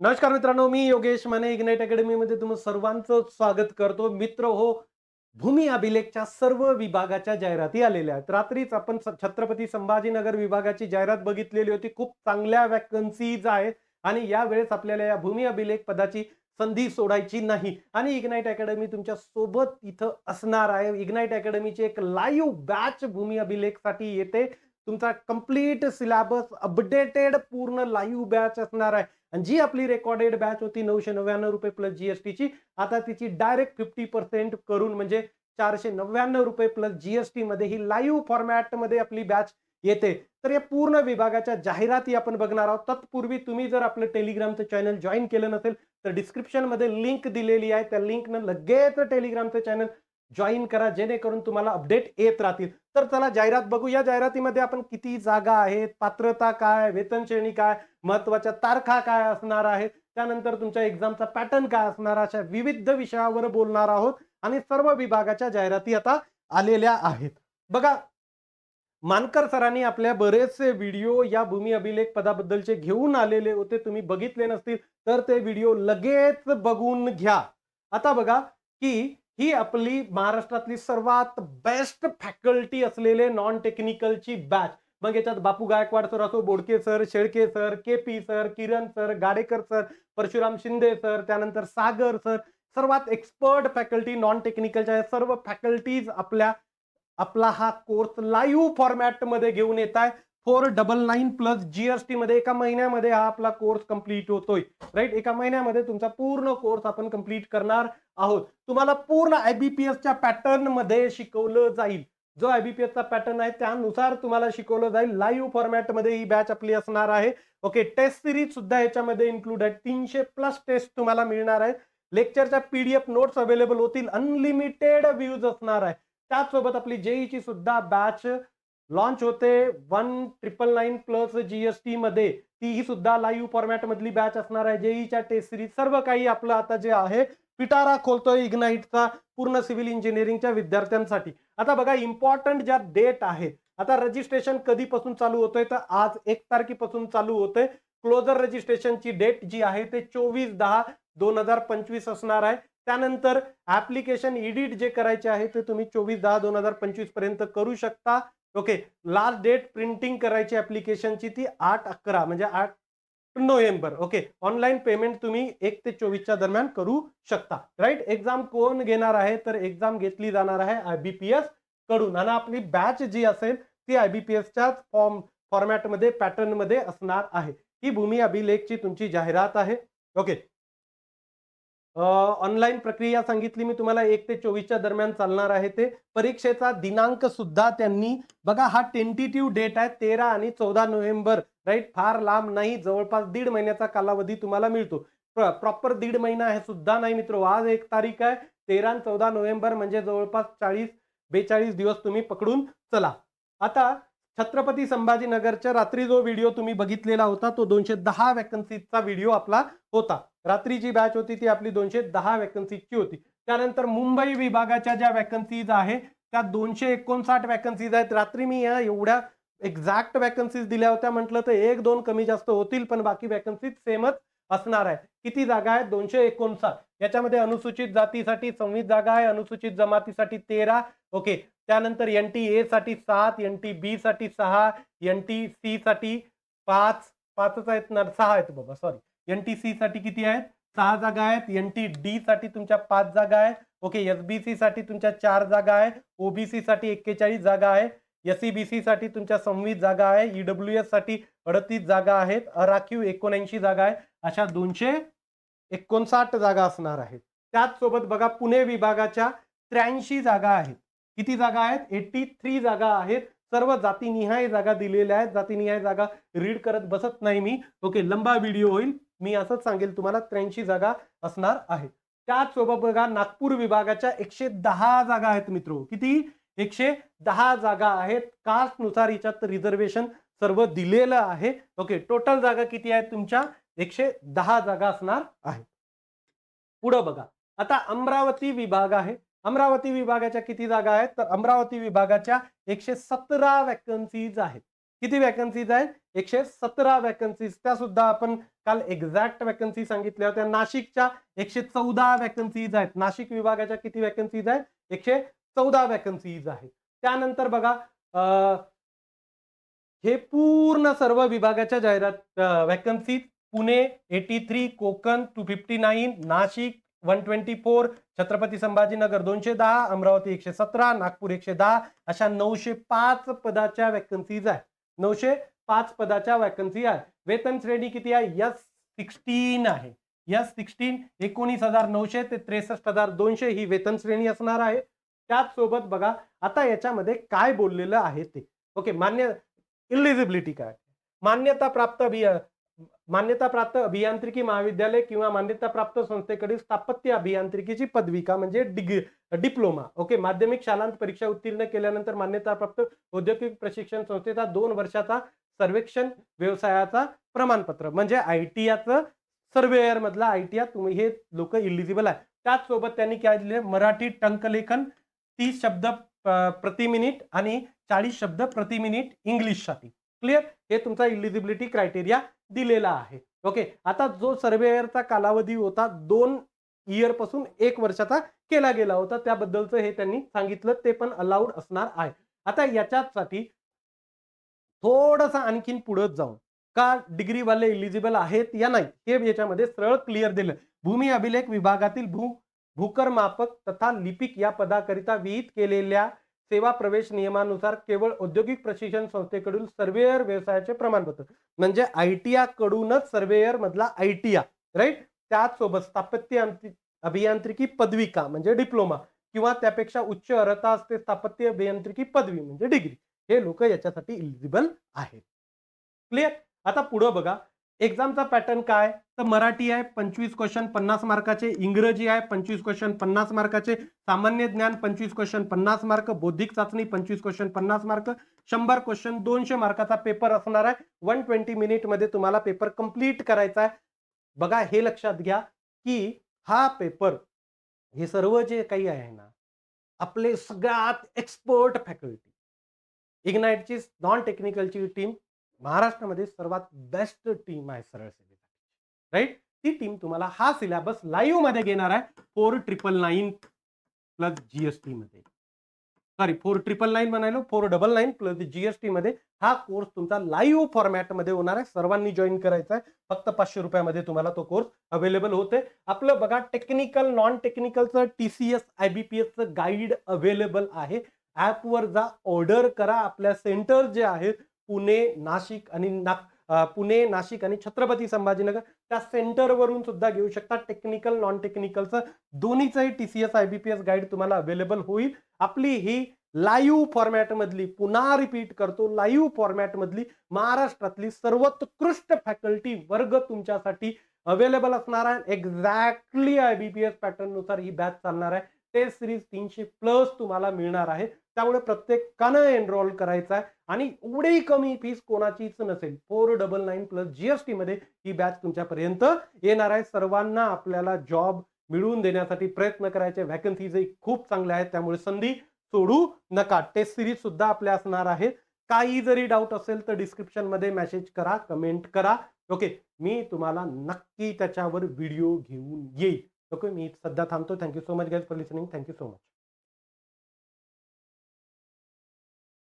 नमस्कार मित्रांनो मी योगेश माने इग्नाइट अकॅडमीमध्ये तुम्ही सर्वांचं स्वागत करतो. मित्र हो भूमी अभिलेखच्या सर्व विभागाच्या जाहिराती आलेल्या आहेत. रात्रीच आपण छत्रपती संभाजीनगर विभागाची जाहिरात बघितलेली होती. खूप चांगल्या वॅकन्सीज आहेत आणि यावेळेस आपल्याला या भूमी अभिलेख पदाची संधी सोडायची नाही. आणि इग्नाइट अकॅडमी तुमच्यासोबत इथं असणार आहे. इग्नाइट अकॅडमीची एक लाईव्ह बॅच भूमी अभिलेखसाठी येते. तुमचा कंप्लीट सिलेबस अपडेटेड पूर्ण लाईव्ह बॅच असणार आहे. आणि जी आपली रेकॉर्डेड बॅच होती नऊशे नव्याण्णव रुपये प्लस जीएसटीची आता तिची डायरेक्ट फिफ्टी पर्सेंट करून म्हणजे चारशे नव्याण्णव रुपये प्लस जीएसटी मध्ये ही लाईव्ह फॉर्मॅटमध्ये आपली बॅच येते. तर या पूर्ण विभागाच्या जाहिराती आपण बघणार आहोत. तत्पूर्वी तुम्ही जर आपलं टेलिग्रामचं चॅनल जॉईन केलं नसेल तर डिस्क्रिप्शनमध्ये लिंक दिलेली आहे. त्या लिंकनं लगेच टेलिग्रामचं चॅनल जॉईन करा जेणेकरून तुम्हाला अपडेट येत राहतील. तर चला जाहिरात बघू. या जाहिरातीमध्ये आपण किती जागा आहेत पात्रता काय वेतन श्रेणी काय महत्त्वाच्या तारखा काय असणार आहेत त्यानंतर तुमच्या एक्झामचा पॅटर्न काय असणार अशा विविध विषयावर बोलणार आहोत आणि सर्व विभागाच्या जाहिराती आता आलेल्या आहेत. बघा मानकर सरांनी आपल्या बरेचसे व्हिडिओ या भूमी अभिलेख पदाबद्दलचे घेऊन आलेले होते. तुम्ही बघितले नसतील तर ते व्हिडिओ लगेच बघून घ्या. आता बघा की ही आपली महाराष्ट्रातली सर्वात बेस्ट फॅकल्टी असलेले नॉन टेक्निकलची बॅच मग याच्यात बापू गायकवाड सर असो Bodke sir Shelke sir K P sir Kiran sir Gadekar sir Parshuram Shinde sir त्यानंतर सागर सर सर्वात एक्सपर्ट फॅकल्टी नॉन टेक्निकलच्या सर्व फॅकल्टीज आपल्या आपला हा कोर्स लाईव्ह फॉर्मॅटमध्ये घेऊन येत आहे. Four double nine plus GST मध्ये एका महिन्यामध्ये हा आपला कोर्स कंप्लीट होतोय. राईट एका महिन्यामध्ये तुमचा पूर्ण कोर्स आपण कंप्लीट करणार आहोत. तुम्हाला पूर्ण आयबीपीएसच्या पॅटर्नमध्ये शिकवलं जाईल. जो आयबीपीएसचा पॅटर्न आहे त्यानुसार तुम्हाला शिकवलं जाईल. लाईव्ह फॉर्मॅटमध्ये ही बॅच आपली असणार आहे. ओके टेस्ट सिरीज सुद्धा याच्यामध्ये इन्क्लूड आहे. तीनशे प्लस टेस्ट तुम्हाला मिळणार आहेत. लेक्चरच्या पीडीएफ नोट्स अवेलेबल होतील. अनलिमिटेड व्ह्यूज असणार आहे. त्याचसोबत आपली जेईची सुद्धा बॅच लॉन्च होते one triple nine plus GST मध्ये. तीही सुद्धा लाईव्ह फॉर्मॅट मधली बॅच असणार आहे. जेईच्या टेस्ट सिरीज सर्व काही आपलं आता जे आहे पिटारा खोलतोय इग्नाइटचा पूर्ण सिव्हिल इंजिनिअरिंगच्या विद्यार्थ्यांसाठी. आता बघा इम्पॉर्टंट ज्या डेट आहेत आता रजिस्ट्रेशन कधीपासून चालू होतंय? तर आज एक तारखेपासून चालू होतंय. क्लोजर रजिस्ट्रेशनची डेट जी आहे ते चोवीस दहा दोन हजार पंचवीस असणार आहे. त्यानंतर ऍप्लिकेशन इडिट जे करायचे आहे ते तुम्ही चोवीस दहा दोन हजार पंचवीसपर्यंत करू शकता. ओके लास्ट डेट प्रिंटिंग करायची ऍप्लिकेशनची ती आठ अकरा म्हणजे आठ नोव्हेंबर. ओके ऑनलाईन पेमेंट तुम्ही एक ते चोवीसच्या दरम्यान करू शकता. राईट? एक्झाम कोण घेणार आहे? तर एक्झाम घेतली जाणार आहे आय बी पी एसकडून. आणि आपली बॅच जी असेल ती आय बी पी एसच्याच फॉर्म फॉर्मॅटमध्ये पॅटर्नमध्ये असणार आहे. ही भूमी अभिलेखची तुमची जाहिरात आहे. ओके ऑनलाईन प्रक्रिया सांगितली. मी तुम्हाला एक ते चोवीसच्या दरम्यान चालणार आहे ते. परीक्षेचा दिनांक सुद्धा त्यांनी बघा हा टेंटेटिव्ह डेट आहे तेरा आणि चौदा नोव्हेंबर राईट फार लांब नाही जवळपास दीड महिन्याचा कालावधी तुम्हाला मिळतो. प्रॉपर दीड महिना हे सुद्धा नाही मित्र. आज एक तारीख आहे तेरा आणि चौदा नोव्हेंबर म्हणजे जवळपास चाळीस बेचाळीस दिवस तुम्ही पकडून चला. आता छत्रपती संभाजीनगरच्या रात्री जो व्हिडिओ तुम्ही बघितलेला होता तो दोनशे दहा वॅकन्सीचा व्हिडिओ आपला होता. रात्री जी बॅच होती ती आपली दोनशे दहा वॅकन्सीची होती. त्यानंतर मुंबई विभागाच्या ज्या वॅकन्सीज आहे त्या दोनशे एकोणसाठ वॅकन्सीज आहेत. रात्री मी या एवढ्या एक्झॅक्ट वॅकन्सीज दिल्या होत्या. म्हटलं तर एक दोन कमी जास्त होतील पण बाकी वॅकन्सीज सेमच असणार आहे. किती जागा आहेत? दोनशे एकोणसाठ. याच्यामध्ये अनुसूचित जातीसाठी सव्वीस जागा आहे अनुसूचित जमातीसाठी तेरा. ओके त्यानंतर एन टी ए साठी सात एन टी बी साठी सहा एन टी सी साठी पाच. पाचच आहेत ना? सहा आहेत बाबा सॉरी एन टी सी साठी किती आहेत? सहा जागा आहेत. एन टी डी साठी तुमच्या पाच जागा आहेत. ओके एस बी सी साठी तुमच्या चार जागा आहे ओबीसी साठी एक्केचाळीस जागा आहे एस सी बी सी साठी तुमच्या सव्वीस जागा आहे ईडब्ल्यू एससाठी अडतीस जागा आहेत. अराखीव एकोणऐंशी जागा आहे अशा दोनशे एकोणसाठ जागा असणार आहेत. त्याचसोबत बघा पुणे विभागाच्या त्र्याऐंशी जागा आहेत. किती जागा आहेत? एटी थ्री जागा आहेत. सर्व जातीनिहाय जागा दिलेल्या आहेत. जातीनिहाय जागा रीड करत बसत नाही मी. ओके लंबा व्हिडिओ होईल. मी असंच सांगेल तुम्हाला त्र्याऐंशी जागा असणार आहे त्याचसोबत बघा नागपूर विभागाच्या एकशे दहा जागा आहेत मित्र. किती? एकशे दहा जागा आहेत. कास्टनुसार याच्यात रिझर्वेशन सर्व दिलेलं आहे. ओके टोटल जागा किती आहेत तुमच्या? एकशे दहा जागा असणार आहे पुढं बघा. आता अमरावती विभाग आहे. अमरावती विभागाच्या किती जागा आहेत? तर अमरावती विभागाच्या एकशे सतरा वॅकन्सीज आहेत. किती वॅकन्सीज आहेत? एकशे सतरा वॅकन्सीज त्या सुद्धा आपण काल एक्झॅक्ट वॅकन्सी सांगितल्या होत्या. नाशिकच्या एकशे चौदा वॅकन्सीज आहेत. नाशिक विभागाच्या किती वॅकन्सीज आहेत? एकशे चौदा वॅकन्सीज आहेत. त्यानंतर बघा हे पूर्ण सर्व विभागाच्या जाहिरात vacancies Pune eighty three Konkan two fifty nine Nashik one twenty four Chhatrapati Sambhajinagar दोनशे दहा अमरावती एकशे सतरा नागपूर एकशे दहा अशा नऊशे पाच पदाच्या वॅकन्सीज आहेत. नऊशे पाच पदाच्या वॅकन्सी आहे वेतन श्रेणी किती आहे? यस सिक्स्टीन आहे. यस सिक्स्टीन एकोणीस हजार नऊशे ते त्रेसष्ट हजार दोनशे ही वेतन श्रेणी असणार आहे. त्याचसोबत बघा आता याच्यामध्ये काय बोललेलं आहे ते. ओके मान्य इलिजिबिलिटी काय मान्यता प्राप्त अभिया मान्यता प्राप्त अभियांत्रिकी महाविद्यालय किंवा मान्यता प्राप्त संस्थेकडील स्थापत्य अभियांत्रिकीची पदविका म्हणजे डिग्री डिप्लोमा. ओके माध्यमिक शालांत परीक्षा उत्तीर्ण केल्यानंतर मान्यता प्राप्त औद्योगिक प्रशिक्षण संस्थेचा दोन वर्षाचा सर्वेक्षण व्यवसायाचा प्रमाणपत्र. म्हणजे आय टी याचं सर्वेअर मधला आय टी तुम्ही हे लोक इलिजिबल आहे. त्याचसोबत त्यांनी काय दिले मराठी टंकलेखन तीस शब्द प्रति मिनिट आणि चाळीस शब्द प्रति मिनिट इंग्लिशसाठी. क्लिअर हे तुमचा इलिजिबिलिटी क्रायटेरिया दिलेला आहे. ओके आता जो सर्वेअरचा कालावधी होता दोन इयरपासून एक वर्षाचा केला गेला होता. त्याबद्दलचं हे त्यांनी सांगितलं. ते पण अलाउड असणार आहे. आता याच्यासाठी थोडंसं आणखीन पुढे जाऊन का डिग्रीवाले इलिजिबल आहेत या नाही हे याच्यामध्ये सरळ क्लिअर दिलं. भूमी अभिलेख विभागातील भू भूकर मापक तथा लिपिक या पदाकरिता विहित केलेल्या सेवा प्रवेश नियमानुसार केवळ औद्योगिक प्रशिक्षण संस्थेकडून सर्वेअर व्यवसायाचे प्रमाणपत्र म्हणजे आयटीआ कडूनच सर्वेअर मधला आयटीआ राईट त्याचसोबत स्थापत्य अभियांत्रिकी पदविका म्हणजे डिप्लोमा किंवा त्यापेक्षा उच्च अर्हता असते स्थापत्य अभियांत्रिकी पदवी म्हणजे डिग्री हे लोक याच्यासाठी इलिजिबल आहेत. क्लिअर आता पुढं बघा. एक्झामचा पॅटर्न काय? तर मराठी आहे पंचवीस क्वेश्चन पन्नास मार्काचे इंग्रजी आहे पंचवीस क्वेश्चन पन्नास मार्काचे सामान्य ज्ञान पंचवीस क्वेश्चन पन्नास मार्क बौद्धिक चाचणी पंचवीस क्वेश्चन पन्नास मार्क शंभर क्वेश्चन दोनशे मार्काचा पेपर असणार आहे. वन ट्वेंटी मिनिटमध्ये तुम्हाला पेपर कंप्लीट करायचा आहे. बघा हे लक्षात घ्या की हा पेपर हे सर्व जे काही आहे ना आपले सगळ्यात एक्सपर्ट फॅकल्टी इग्नाइटची नॉन टेक्निकलची टीम महाराष्ट्रामध्ये सर्वात बेस्ट टीम आहे सरळ सेवेसाठी राईट ती टीम तुम्हाला हा सिलेबस लाईव्हमध्ये घेणार आहे. Four triple nine plus GST मध्ये. सॉरी फोर ट्रिपल नाईन म्हणालो four double nine plus GST मध्ये हा कोर्स तुमचा लाईव्ह फॉर्मॅटमध्ये होणार आहे. सर्वांनी जॉईन करायचा आहे. फक्त पाचशे रुपयामध्ये तुम्हाला तो कोर्स अवेलेबल होते. आपलं बघा technical non टेक्निकलचं T C S I B P एसचं गाईड अवेलेबल आहे. ॲपवर जा ऑर्डर करा. आपल्या सेंटर जे आहेत पुणे नाशिक आणि नाग पुणे नाशिक आणि छत्रपती संभाजीनगर त्या सेंटरवरून सुद्धा घेऊ शकता टेक्निकल नॉन टेक्निकलचं दोन्हीचंही T C S I B P S guide तुम्हाला अवेलेबल होईल. आपली ही लाईव्ह फॉर्मॅटमधली पुन्हा रिपीट करतो लाईव्ह फॉर्मॅटमधली महाराष्ट्रातली सर्वोत्कृष्ट फॅकल्टी वर्ग तुमच्यासाठी अवेलेबल असणार आहे. Exactly I B P S पॅटर्ननुसार ही बॅच चालणार आहे. टेस्ट सिरीज तीनशे प्लस तुम्हाला मिळणार आहे. त्यामुळे प्रत्येकानं एनरोल करायचं आहे. आणि एवढी कमी फीस कोणाचीच नसेल. Four double nine plus GST मध्ये ही बॅच तुमच्यापर्यंत येणार आहे. सर्वांना आपल्याला जॉब मिळवून देण्यासाठी प्रयत्न करायचे. व्हॅकन्सीजही खूप चांगल्या आहेत. त्यामुळे संधी सोडू नका. टेस्ट सिरीज सुद्धा आपल्या असणार आहेत. काही जरी डाऊट असेल तर डिस्क्रिप्शनमध्ये मेसेज करा कमेंट करा. ओके मी तुम्हाला नक्की त्याच्यावर व्हिडिओ घेऊन येईल. ओके मी सध्या थांबतो. Thank you so much guys for listening thank you so much